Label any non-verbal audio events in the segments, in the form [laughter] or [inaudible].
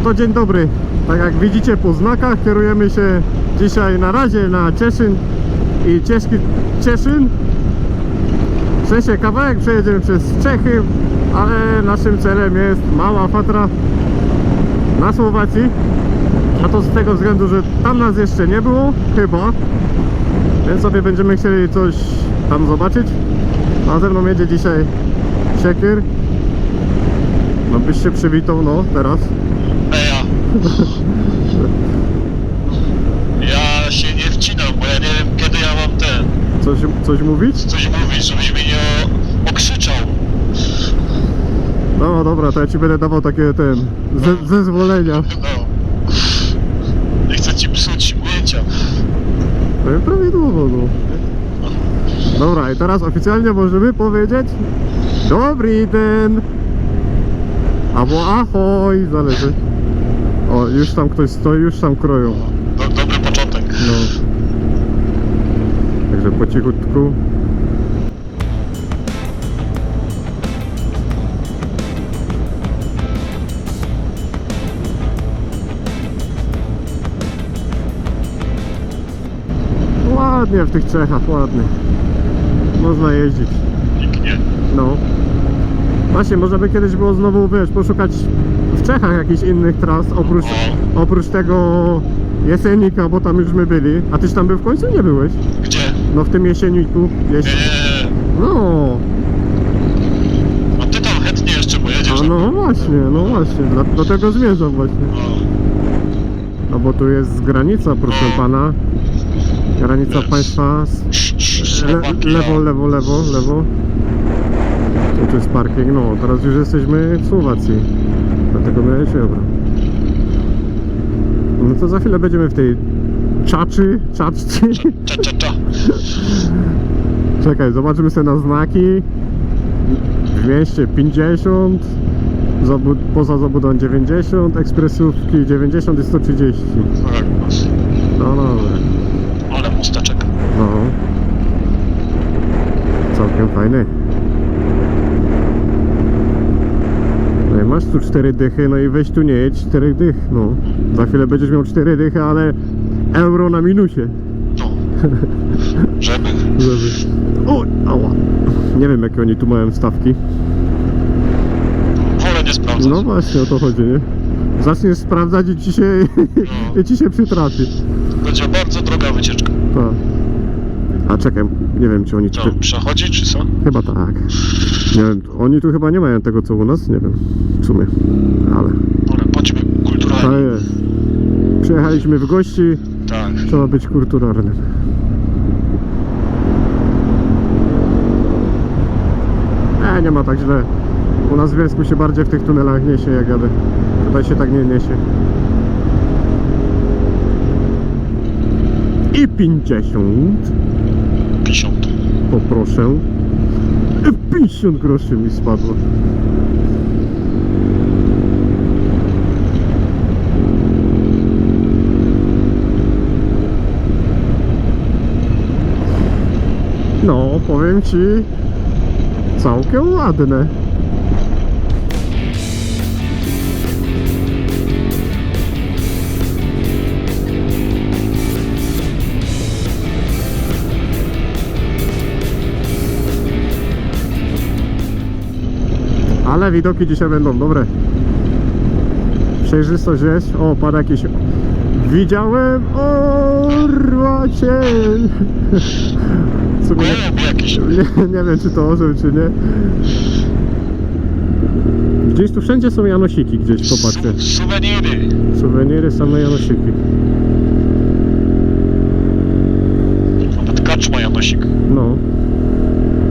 No to dzień dobry. Tak jak widzicie po znakach kierujemy się dzisiaj na razie na Cieszyn i Cieszki, Cieszyn. W sensie kawałek przejedziemy przez Czechy, ale naszym celem jest mała Fatra na Słowacji. A to z tego względu, że tam nas jeszcze nie było, chyba. Więc sobie będziemy chcieli coś tam zobaczyć. A ze mną jedzie dzisiaj Siekier. No byś się przywitał, no teraz. Ja się nie wcinam, bo ja nie wiem kiedy ja mam ten. Coś, coś mówić? Coś mówić, żebyś mnie nie o- okrzyczał. No dobra, to ja ci będę dawał takie ten ze, zezwolenia. No. Nie chcę ci psuć ujęcia. No i prawidłowo, no. Dobra, i teraz oficjalnie możemy powiedzieć Dobry den! Albo ahoj, zależy. O, już tam ktoś stoi, już tam kroją. Do, dobry początek. No. Także po cichutku. Ładnie w tych Czechach, ładnie. Można jeździć. Pięknie. No. Właśnie, można by kiedyś było znowu, wiesz, poszukać Czechach jakichś innych tras, oprócz, oprócz tego Jesenika, bo tam już my byli. A tyś tam był w końcu? Nie byłeś? Gdzie? No w tym Jesieniku. Nie. No, A ty tam chętnie jeszcze pojedziesz. a no właśnie, no właśnie, do, do tego zmierzam właśnie. No. No bo tu jest granica, proszę pana. Granica państwa. Le, lewo, lewo, lewo, lewo. Tu jest parking, no teraz już jesteśmy w Słowacji. Dlatego my się dobra. No to za chwilę będziemy w tej czaczy, czaczce. Cza, cza, cza. [laughs] Czekaj, zobaczymy sobie na znaki. W mieście 50, zabud poza zabudową 90, ekspresówki 90 i 130. Tak, masz. No dobra. Ale musteczek. No. Całkiem fajny. No i masz tu cztery dychy, no i weź tu nie jedź czterech dych, no. Za chwilę będziesz miał cztery dychy, ale euro na minusie. No. [laughs] Żeby. Żeby... O, ała. Nie wiem jakie oni tu mają stawki. Wolę nie sprawdzać. No właśnie o to chodzi, nie? Zaczniesz sprawdzać i ci się, No. [laughs] i ci się przytrafi. Będzie bardzo droga wycieczka. Tak. A czekaj, nie wiem czy oni. Co, przechodzi czy co? Chyba tak. Nie wiem, oni tu chyba nie mają tego co u nas, nie wiem w sumie, ale Dobra, bądźmy kulturalni. jest. Przyjechaliśmy w gości, Tak. trzeba być kulturalnym. E, nie ma tak źle. U nas w Wielsku się bardziej w tych tunelach niesie jak jadę. Tutaj się tak nie niesie. I 50 50. poproszę. E, 50 groszy mi spadło. No, powiem ci, całkiem ładne. Ale widoki dzisiaj będą dobre. Przejrzystość jest. O, pada jakiś... Widziałem orła cień. Sumie nie, nie, wiem, czy to orzeł, czy nie. Gdzieś tu wszędzie są janosiki, gdzieś, popatrzcie. Su- Suweniry. Suweniry, same janosiki. Nawet kaczma Janosik. No.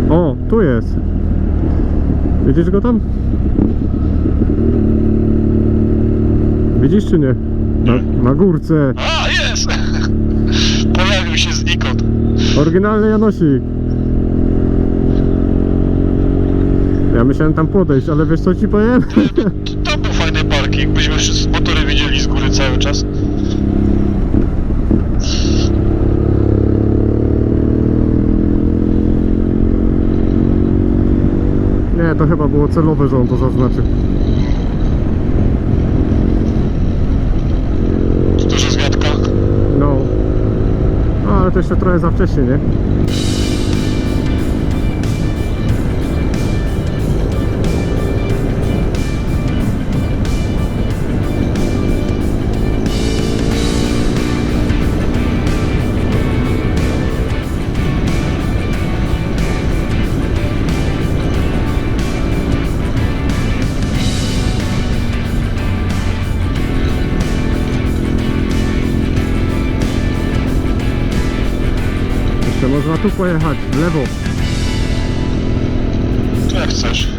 O, tu jest. Widzisz go tam? Widzisz czy nie? Na, na górce. A, jest! [laughs] Pojawił się znikąd. Oryginalny Janosik. Ja myślałem tam podejść, ale wiesz co ci powiem? To był fajny parking, byśmy wszyscy to chyba było celowe, że on to zaznaczył. To też jest gadka? No. no. ale to jeszcze trochę za wcześnie, nie? Tu pojechać, w lewo. To jak chcesz.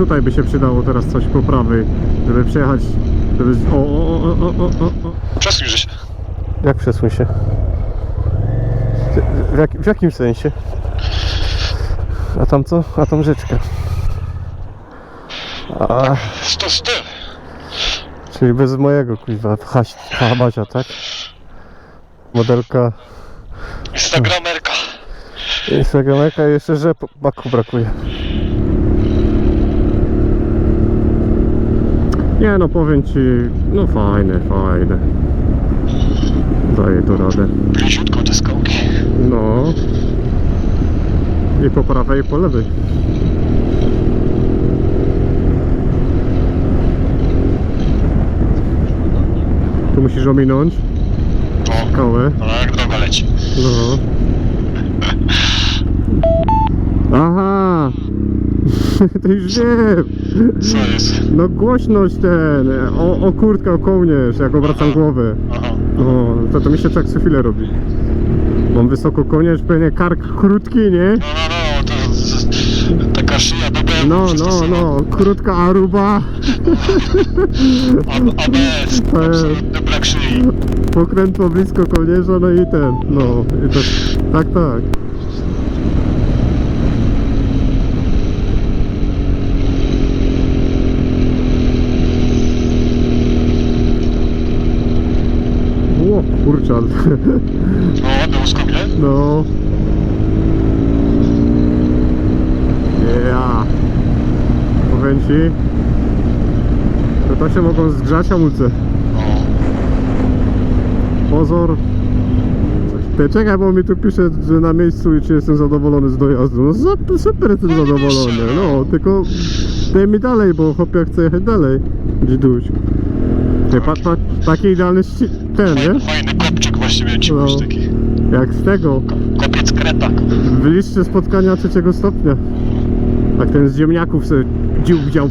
Tutaj by się przydało teraz coś po prawej, żeby przejechać, żeby... O, o, o, o, o, o, o. Przesuń się. Jak przesuń się? W, jak, w jakim sensie? A tam co? A tam rzeczka. A, To z tym. czyli bez mojego kuźwa, haś, habazia, tak? Modelka Instagramerka. Instagramerka i jeszcze że baku brakuje. Nie no powiem ci, no fajne, fajne. Daję to radę. Bliziutko te skałki. No. I po prawej i po lewej. Tu musisz ominąć kołę. no jak droga leci. No. [laughs] Aha! [laughs] to już wiem! Co jest? No głośność ten, o, o kurtkę, o kołnierz, jak obracam głowę. Aha. No, to, to mi się tak co chwilę robi. Mam wysoko kołnierz, pewnie kark krótki, nie? No, no, no, to z, taka szyja do BMW No, no, przystosowana. no, krótka aruba, ABS, To jest- absolutny brak szyi. pokrętło blisko kołnierza, no i ten, no, i to, tak, tak. O, No, ładne uskok, nie? no. Ja. Powiem ci, to to się mogą zgrzać hamulce. No. Pozor. Ty czekaj, bo mi tu pisze, że na miejscu i czy jestem zadowolony z dojazdu. No za- super jestem No, zadowolony. No, no. tylko daj mi dalej, bo chłopie chce jechać dalej. Dziduś. Ty, pa, pa, taki idealny ści- ten, nie? Fajny, właśnie miałem ci No. taki. Jak z tego. Kopiec kreta. W liście spotkania trzeciego stopnia. Tak ten z ziemniaków sobie dził widział.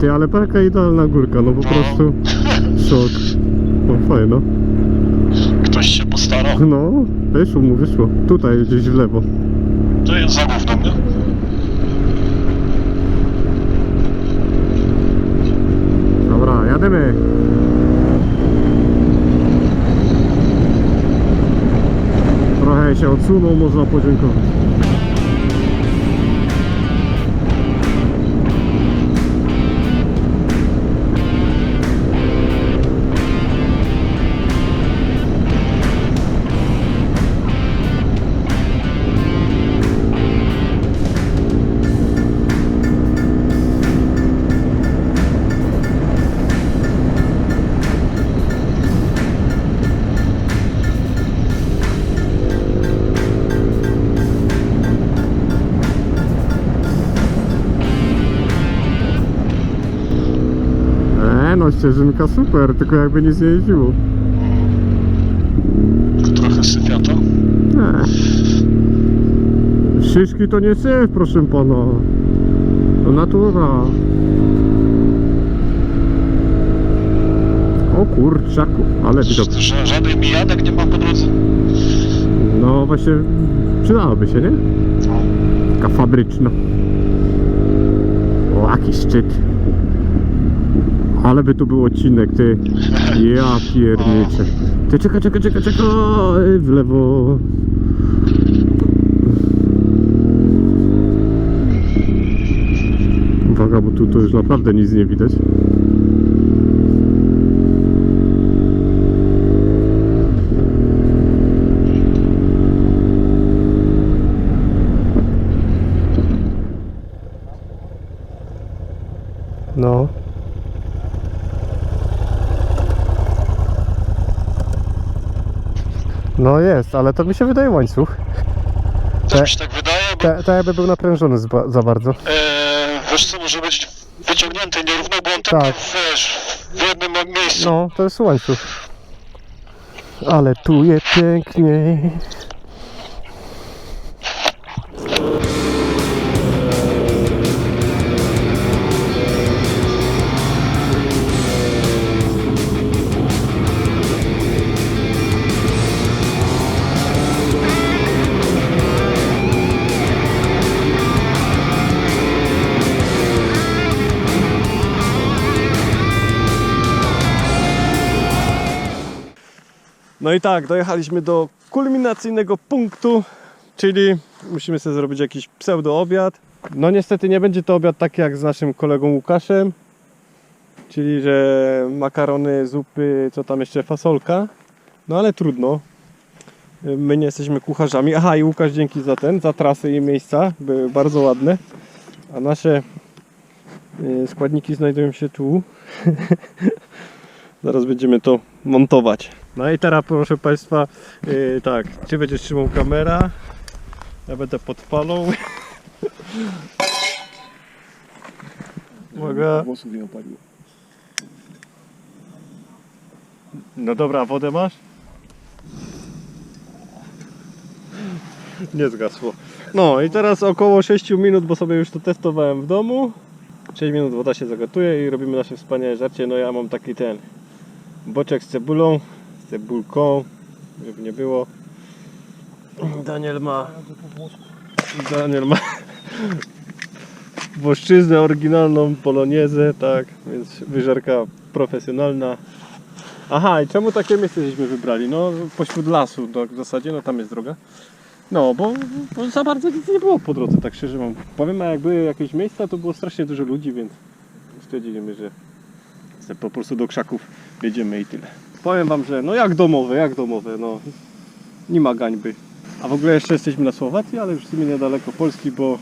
Ty, ale taka idealna górka, no po No. prostu [laughs] szok. No fajno. Ktoś się postarał. No, wyszło mu, wyszło. Tutaj gdzieś w lewo. To jest za gównem, nie? Dobra, jademy. Odsunął, można podziękować. No ścieżynka super, tylko jakby nic nie jeździło. Tylko trochę syfiato. E. Szyszki to nie syf, proszę pana. To natura. O kurczaku, ale widok. Że żadnych mijanek nie ma po drodze. No właśnie, przydałoby się, nie? Taka fabryczna. O, jaki szczyt. Ale by tu był odcinek, ty. Ja pierniczę. Ty czekaj, czekaj, czekaj, czekaj. W lewo. Uwaga, bo tu to już naprawdę nic nie widać. No. No jest, ale to mi się wydaje łańcuch. Też Te- mi się tak wydaje, bo To ta jakby był naprężony zba- za bardzo. e, wiesz co, może być wyciągnięty nierówno, bo on Tak. tak. wiesz, w jednym miejscu. No, to jest łańcuch. Ale tu jest piękniej. No i tak, dojechaliśmy do kulminacyjnego punktu, czyli musimy sobie zrobić jakiś pseudo obiad. No niestety nie będzie to obiad taki jak z naszym kolegą Łukaszem, czyli że makarony, zupy, co tam jeszcze, fasolka. No ale trudno. My nie jesteśmy kucharzami. Aha, i Łukasz dzięki za ten, za trasy i miejsca, były bardzo ładne. A nasze y, składniki znajdują się tu. [laughs] Zaraz będziemy to montować. No i teraz proszę Państwa, yy, tak, Ty będziesz trzymał kamera, ja będę podpalał. Uwaga. Włosów nie opaliło. No dobra, a wodę masz? Nie zgasło. No i teraz około 6 minut, bo sobie już to testowałem w domu. 6 minut woda się zagotuje i robimy nasze wspaniałe żarcie. No ja mam taki ten boczek z cebulą, z cebulką, żeby nie było. Daniel ma Daniel ma [laughs] włoszczyznę oryginalną, poloniezę, tak, więc wyżerka profesjonalna. Aha, i czemu takie miejsce żeśmy wybrali? No, pośród lasu w zasadzie, no tam jest droga. No, bo, bo za bardzo nic nie było po drodze, tak szczerze wam powiem, a jak były jakieś miejsca, to było strasznie dużo ludzi, więc stwierdziliśmy, że po prostu do krzaków jedziemy i tyle. Powiem wam, że no jak domowe, jak domowe, no nie ma gańby. A w ogóle jeszcze jesteśmy na Słowacji, ale już w sumie niedaleko Polski, bo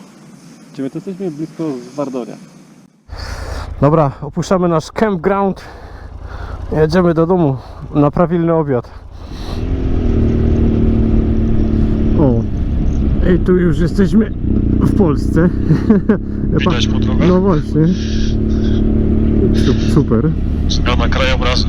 gdzie my to jesteśmy blisko Wardonia. Dobra, opuszczamy nasz campground. Jedziemy do domu na prawilny obiad. O, i tu już jesteśmy w Polsce. [laughs] Widać po drogach? No właśnie. Su- Super. Zmiana krajobrazu.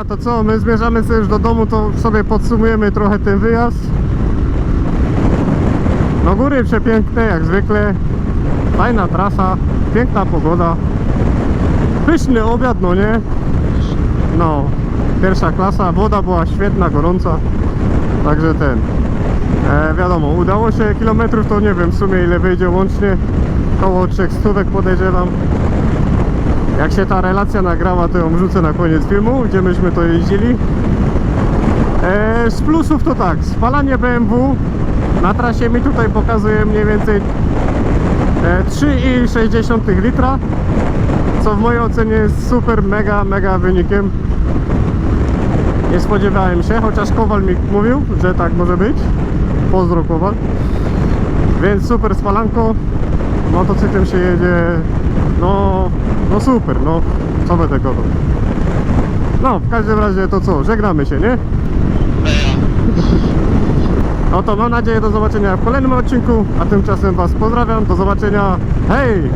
Dobra, to co? My zmierzamy sobie już do domu, to sobie podsumujemy trochę ten wyjazd. No góry przepiękne, jak zwykle. Fajna trasa, piękna pogoda. Pyszny obiad, no nie? No, pierwsza klasa, woda była świetna, gorąca. Także ten. E, wiadomo, udało się kilometrów, to nie wiem w sumie ile wyjdzie łącznie. Koło 300 podejrzewam. Jak się ta relacja nagrała, to ją wrzucę na koniec filmu, gdzie myśmy to jeździli. E, z plusów to tak, spalanie BMW na trasie mi tutaj pokazuje mniej więcej e, 3,6 litra, co w mojej ocenie jest super, mega, mega wynikiem. Nie spodziewałem się, chociaż Kowal mi mówił, że tak może być. Pozdro Kowal. Więc super spalanko. Motocyklem się jedzie. No, no super, no. Co będę gadał. No, w każdym razie to co, żegnamy się, nie? No to mam nadzieję do zobaczenia w kolejnym odcinku, a tymczasem Was pozdrawiam, do zobaczenia, hej!